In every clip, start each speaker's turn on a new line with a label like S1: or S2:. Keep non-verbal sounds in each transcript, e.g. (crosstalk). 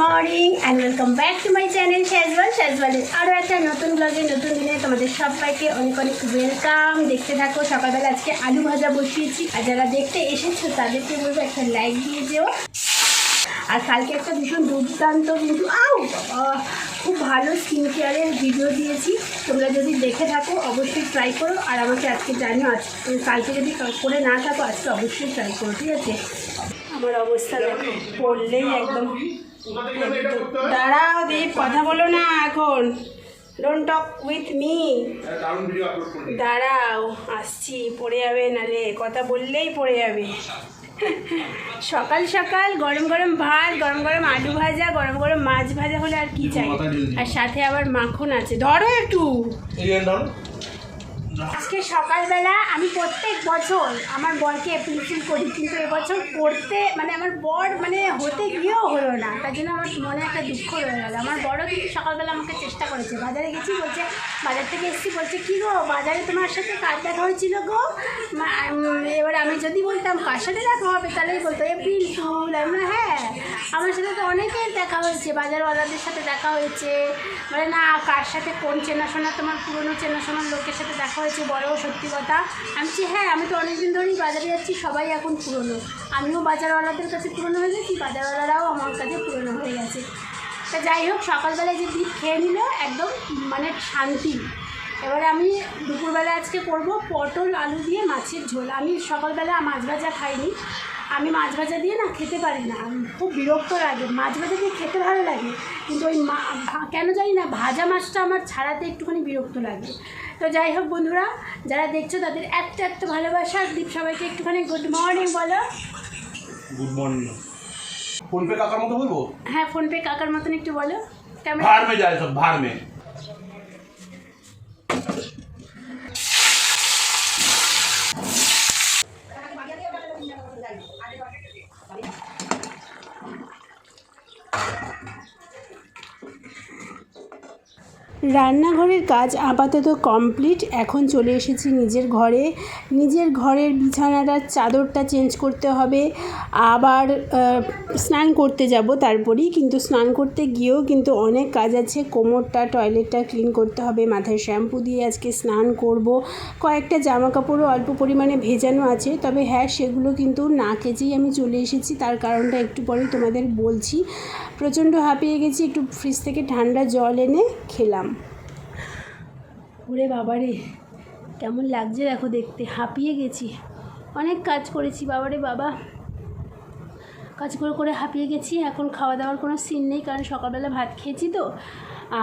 S1: Morning and welcome back to my channel শ্যাজওয়াল শ্যাজওয়ালের আরও একটা নতুন ব্লগে নতুন দিনে তোমাদের সবাইকে অনেক অনেক ওয়েলকাম দেখতে থাকো, সকালবেলা আজকে আলু ভাজা বসিয়েছি। আর যারা দেখতে এসেছ, তাদেরকে বলব একটা লাইক দিয়ে যেও। আর কালকে একটা ভীষণ দুর্দান্ত কিন্তু, আউ খুব ভালো স্কিন কেয়ারের ভিডিও দিয়েছি। তোমরা যদি দেখে থাকো, অবশ্যই ট্রাই করো। আর আমাকে আজকে জানিও, আজ কালকে যদি করে না থাকো, আজকে অবশ্যই ট্রাই করো, ঠিক আছে? আমার অবস্থা দেখো, পড়লেই একদম দাঁড়াও দীপ কথা বলো না এখন। ডোন্ট টক উইথ মি দাঁড়াও আসছি পড়ে যাবে নালে। কথা বললেই পড়ে যাবে। সকাল সকাল গরম গরম ভাত গরম গরম আলু ভাজা গরম গরম মাছ ভাজা হলে আর কি চাই? আর সাথে আবার মাখন আছে। ধরো একটু। আজকে সকালবেলা আমি প্রত্যেক বছর আমার বরকে এপ্রিল করি কিন্তু এবছর করতে মানে আমার বর মানে হতে গিয়েও হলো না তার জন্য আমার মনে একটা দুঃখ রয়ে গেল। আমার বড়ও কিন্তু সকালবেলা আমাকে চেষ্টা করেছে। বাজারে গেছি বলছে বাজার থেকে এসেছি বলছে কী গো বাজারে তোমার সাথে কার দেখা হয়েছিল গো? এবার আমি যদি বলতাম কার সাথে দেখা হবে? তাহলেই বলতো এপ্রিল ফুল। আমি বললাম, হ্যাঁ আমার সাথে তো অনেকের দেখা হয়েছে বাজারওয়ালাদের সাথে দেখা হয়েছে। মানে না কার সাথে কোন চেনাশোনা তোমার পুরনো চেনাশোনার লোকের সাথে দেখা হয়েছে বড় সত্যি কথা। আমি বলছি হ্যাঁ আমি তো অনেকদিন ধরেই বাজারে যাচ্ছি, সবাই এখন পুরনো। আমিও বাজারওয়ালাদের কাছে পুরনো হয়ে গেছি, বাজারওয়ালারাও আমার কাছে পুরনো হয়ে গেছে। তা যাই হোক, সকালবেলায় যে দিক খেয়ে নিল, একদম মানে শান্তি। এবারে আমি দুপুরবেলা আজকে করব পটল, আলু দিয়ে মাছের ঝোল। আমি সকালবেলা মাছ ভাজা খাইনি আমি মাছ ভাজা দিয়ে না খেতে পারি না। আমি খুব বিরক্ত লাগে। মাছ ভাজা দিয়ে খেতে ভালো লাগে। কিন্তু ওই মা কেন জানি না ভাজা মাছটা আমার ছাড়াতে একটুখানি বিরক্ত লাগে। তো যাই হোক বন্ধুরা যারা দেখছ তাদের একটা একটা ভালোবাসা। দীপ সবাইকে একটুখানি গুড মর্নিং বলো।
S2: গুড মর্নিং ফোন পে কাকার মতো বলব?
S1: হ্যাঁ ফোনপে কাকার মতন একটু বলো। কেমন?
S2: ভার মে যায় সব ভার মে।
S1: রান্নাঘরের কাজ আপাতত কমপ্লিট। এখন চলে এসেছি নিজের ঘরে। নিজের ঘরের বিছানাটার চাদরটা চেঞ্জ করতে হবে। আবার স্নান করতে যাব তারপরেই, কিন্তু স্নান করতে গিয়েও কিন্তু অনেক কাজ আছে। কোমরটা, টয়লেটটা ক্লিন করতে হবে, মাথায় শ্যাম্পু দিয়ে আজকে স্নান করব। কয়েকটা জামা কাপড়ও অল্প পরিমাণে ভেজানো আছে, তবে হ্যাঁ সেগুলো কিন্তু না কেচেই আমি চলে এসেছি। তার কারণটা একটু পরেই তোমাদের বলছি। প্রচণ্ড হাঁপিয়ে গেছি, একটু ফ্রিজ থেকে ঠান্ডা জল এনে খেলাম। ওরে বাবারে কেমন লাগছে দেখো দেখতে, হাঁপিয়ে গেছি। অনেক কাজ করেছি বাবারে বাবা। কাজ করে করে হাঁপিয়ে গেছি, এখন খাওয়া দাওয়ার কোনো সিন নেই, কারণ সকালবেলা ভাত খেয়েছি তো,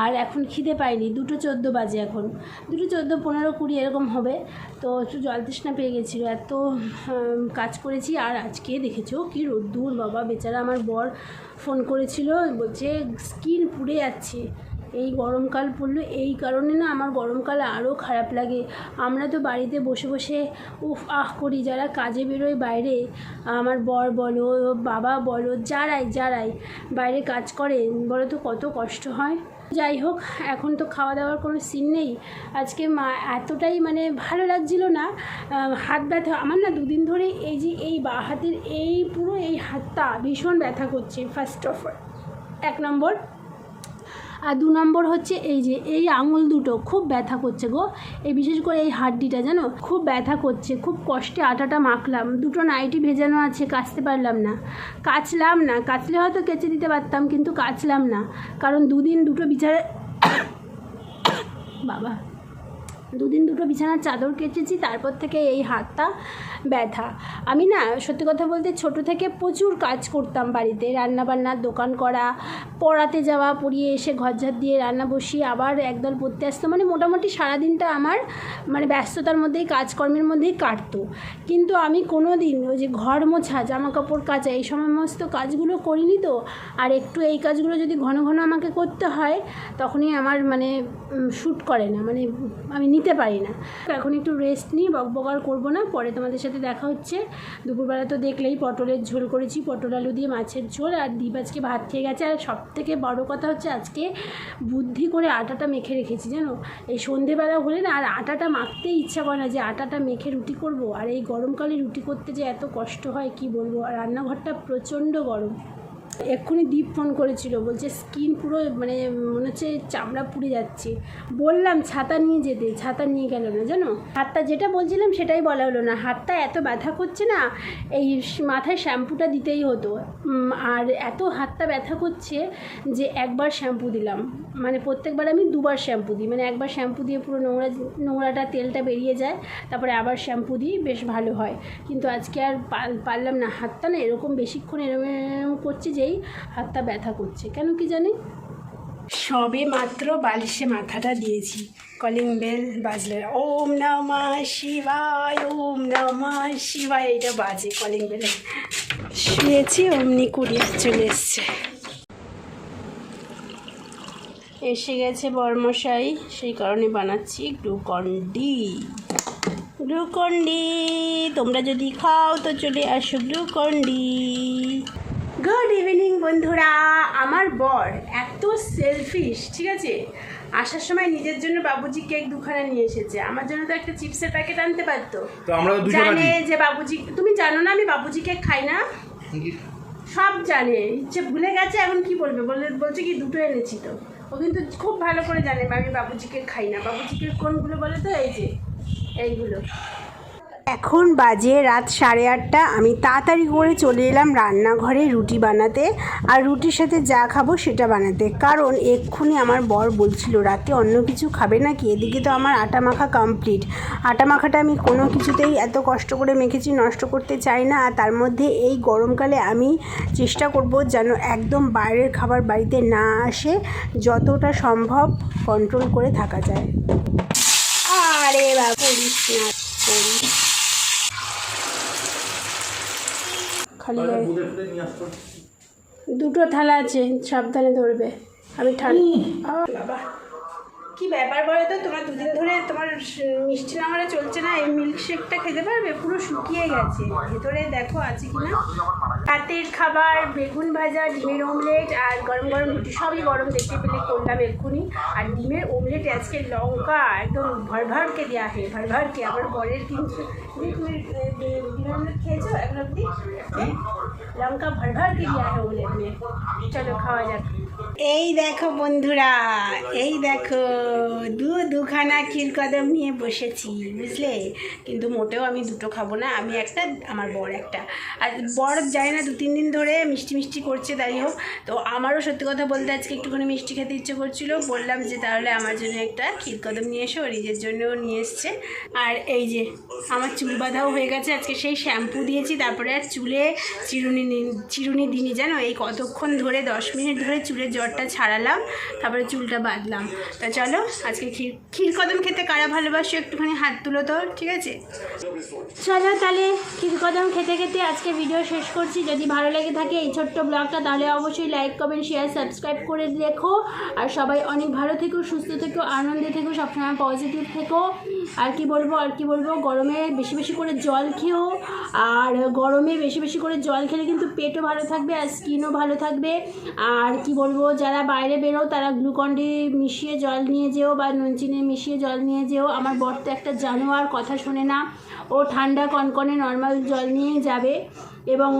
S1: আর এখন খিদে পাইনি, দুটো চোদ্দ বাজে এখন। দুটো চোদ্দ, পনেরো, কুড়ি এরকম হবে, তো একটু জল তৃষ্ণা পেয়ে গেছিল, এত কাজ করেছি, আর আজকে দেখেছ কি রোদ্দুর, বাবা, বেচারা আমার বর ফোন করেছিল, বলছে স্কিন পুড়ে যাচ্ছে। এই গরমকাল পড়ল, এই কারণে না আমার গরমকাল আরও খারাপ লাগে। আমরা তো বাড়িতে বসে বসে, উফ, আহ, করি। যারা কাজে বেরোয় বাইরে, আমার বর বলো, বাবা বলো, যারাই যারাই বাইরে কাজ করে, বলো তো কত কষ্ট হয়। যাই হোক, এখন তো খাওয়া দাওয়ার কোনো সিন নেই। আজকে মা এতটাই মানে ভালো লাগছিল না হাত ব্যথা, আমার না দুদিন ধরে এই যে এই বা হাতের এই পুরো এই হাতটা ভীষণ ব্যথা করছে ফার্স্ট অফ অল এক নম্বর আর দু নম্বর হচ্ছে এই যে, এই আঙুল দুটো খুব ব্যথা করছে গো। এই বিশেষ করে এই হাড্ডিটা, জানো? খুব ব্যথা করছে, খুব কষ্টে আটাটা মাখলাম। দুটো নাইটি ভেজানো আছে, কাচতে পারলাম না। কাচলাম না, কাচলে হয়তো কেচে দিতে পারতাম, কিন্তু কাচলাম না। কারণ দুদিন দুটো বিচারে (coughs) বাবা। দুদিন দুটো বিছানার চাদর কেচেছি, তারপর থেকে এই হাতটা ব্যথা। আমি না, সত্যি কথা বলতে ছোট থেকে প্রচুর কাজ করতাম বাড়িতে। রান্না বান্নার দোকান করা, পড়াতে যাওয়া, পড়িয়ে এসে ঘর ঘরঝাড় দিয়ে রান্না বসিয়ে আবার একদল পড়তে আসতো। মানে মোটামুটি সারাদিনটা আমার মানে ব্যস্ততার মধ্যেই, কাজকর্মের মধ্যেই কাটতো। কিন্তু আমি কোনো দিন ওই যে ঘর মোছা জামা কাপড় কাচা, এই সমস্ত কাজগুলো করিনি তো। আর একটু এই কাজগুলো যদি ঘন ঘন আমাকে করতে হয়, তখনই আমার মানে শ্যুট করে না। মানে আমি নিতে পারি না। এখন একটু রেস্ট নিই বকবকার করব না। পরে তোমাদের সাথে দেখা হচ্ছে। দুপুরবেলা তো দেখলেই পটলের ঝোল করেছি, পটল আলু দিয়ে মাছের ঝোল। আর দীপ আজকে ভাত খেয়ে গেছে। আর সব থেকে বড়ো কথা হচ্ছে আজকে বুদ্ধি করে আটাটা মেখে রেখেছি, জানো? এই সন্ধেবেলা হলে না আর আটাটা মাখতে ইচ্ছা করে না যে আটাটা মেখে রুটি করব। আর এই গরমকালে রুটি করতে যে এত কষ্ট হয়, কি বলব? আর রান্নাঘরটা প্রচণ্ড গরম। এক্ষুনি দীপ ফোন করেছিল, বলছে স্কিন পুরো মানে মনে হচ্ছে চামড়া পুড়ে যাচ্ছে। বললাম, ছাতা নিয়ে যেতে, ছাতা নিয়ে গেল না, জানো? হাতটা যেটা বলছিলাম সেটাই বলা হলো না। হাতটা এত ব্যথা করছে না, এই মাথায় শ্যাম্পুটা দিতেই হতো। আর এত হাতটা ব্যথা করছে যে একবার শ্যাম্পু দিলাম। মানে প্রত্যেকবার আমি দুবার শ্যাম্পু দিই। মানে একবার শ্যাম্পু দিয়ে পুরো নোংরা, নোংরাটা তেলটা বেরিয়ে যায়, তারপরে আবার শ্যাম্পু দিই, বেশ ভালো হয়। কিন্তু আজকে আর পার- পারলাম না। হাতটা না এরকম বেশিক্ষণ এরকম করছে যেই হাতটা ব্যথা করছে। কেন কি জানি? সবে মাত্র বালিশে মাথাটা দিয়েছি। কলিং বেল বাজলে, ওম নমঃ শিবায়, ওম নমঃ শিবায়। এটা বাজে কলিং বেলে। শুয়েছি, অমনি কুড়িয়ে চলে এসছে। এসে গেছে বর্মশাই, সেই কারণে বানাচ্ছি গ্লুকন ডি। গ্লুকন ডি, তোমরা যদি খাও তো চলে আসো গ্লুকন ডি। গুড ইভিনিং বন্ধুরা। আমার বর এত সেলফিশ ঠিক আছে? আসার সময় নিজের জন্য বাবুজি কেক দুখানা নিয়ে এসেছে। আমার জন্য তো একটা চিপসের প্যাকেট আনতে পারতো।
S2: তো আমরা
S1: জানে যে বাবুজি তুমি জানো না আমি বাবুজি কেক খাই না? সব জানে। ইচ্ছে ভুলে গেছে এখন কি বলবে? বলে বলছে কি দুটো এনেছি তো। ও কিন্তু খুব ভালো করে জানে আমি বাবুজিকে খাই না। বাবুজিকে কোনগুলো বলে তো? এই যে এইগুলো। এখন বাজে রাত সাড়ে আটটা। আমি তাড়াতাড়ি করে চলে এলাম রান্নাঘরে রুটি বানাতে আর রুটির সাথে যা খাব সেটা বানাতে। কারণ এক্ষুনি আমার বর বলছিল, রাতে অন্য কিছু খাবে নাকি? এদিকে তো আমার আটা মাখা কমপ্লিট আটা মাখাটা আমি কোনো কিছুতেই এত কষ্ট করে মেখেছি, নষ্ট করতে চাই না। আর তার মধ্যে এই গরমকালে আমি চেষ্টা করব যেন একদম বাইরের খাবার বাড়িতে না আসে, যতটা সম্ভব কন্ট্রোল করে থাকা যায়। আরে বাবা। খালি গায়ে দুটো থালা আছে সাবধানে ধরবে। আমি ঠান্ডা বাবা। কি ব্যাপার বলো তো? তোমার দুদিন ধরে তোমার মিষ্টি নামারা চলছে না এই মিল্কশেকটা খেতে পারবে? পুরো শুকিয়ে গেছে। ভেতরে দেখো আছে কি না? রাতের খাবার বেগুন ভাজা ডিমের অমলেট আর গরম গরম রুটি সবই গরম দেখতে পেলে করলাম এক্ষুনি আর ডিমের অমলেট আজকে লঙ্কা একদম ভরভরকে দেওয়া হয় ভরভরকে। আবার বরের কিন্তু ডিমের অমলেট খেয়েছো এখন অব্দি লঙ্কা ভরভরকে দেওয়া হয় অমলেট में চলো খাওয়া যাক। এই দেখো বন্ধুরা, এই দেখো, দু, দুখানা ক্ষীরকদম নিয়ে বসেছি, বুঝলে? কিন্তু মোটেও আমি দুটো খাব না, আমি একটা, আমার বর একটা। আর বর যায় না দু তিন দিন ধরে মিষ্টি মিষ্টি করছে তাই হোক। তো আমারও সত্যি কথা বলতে আজকে একটুখানি মিষ্টি খেতে ইচ্ছে করছিল, বললাম যে তাহলে আমার জন্য একটা ক্ষীরকদম নিয়ে এসো ও নিজের জন্যও নিয়ে এসছে। আর এই যে, আমার চুল বাঁধাও হয়ে গেছে, আজকে সেই শ্যাম্পু দিয়েছি, তারপরে আর চুলে চিরুনি চিরুনি দিনি জানো? এই কতক্ষণ ধরে, দশ মিনিট ধরে চুলের জ্বরটা ছাড়ালাম, তারপরে চুলটা বাঁধলাম। তা চলো, আজকে ক্ষীর ক্ষীরকদম খেতে কারা ভালোবাসো? একটুখানি হাত তুলো তো ঠিক আছে? চলো তাহলে ক্ষীরকদম খেতে খেতে আজকে ভিডিও শেষ করছি। যদি ভালো লেগে থাকে এই ছোট্ট ব্লগটা, তাহলে অবশ্যই লাইক কমেন্ট শেয়ার সাবস্ক্রাইব করে রেখো। আর সবাই অনেক ভালো থেকো, সুস্থ থেকো, আনন্দে থেকো, সবসময় পজিটিভ থেকো। আর কি বলব, আর কি বলব, গরমে বেশি বেশি করে জল খেও, আর গরমে বেশি বেশি করে জল খেলে কিন্তু পেটও ভালো থাকবে আর স্কিনও ভালো থাকবে। আর কি বলব, যারা বাইরে বেরো, তারা গ্লুকন্ডি মিশিয়ে জল নিয়ে যেও বা নুন চিনি মিশিয়ে জল নিয়ে যেও। আমার বর তো একটা জানোয়ার, কথা শোনে না। ও ঠান্ডা কনকনে নর্মাল জল নিয়ে যাবে। এবং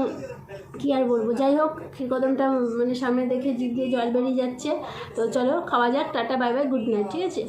S1: কি আর বলব? যাই হোক, ক্ষীরকদমটা মানে সামনে দেখে জিভ দিয়ে জল বেরিয়ে যাচ্ছে। তো চলো, খাওয়া যাক, tata, bye bye, good night, ঠিক আছে?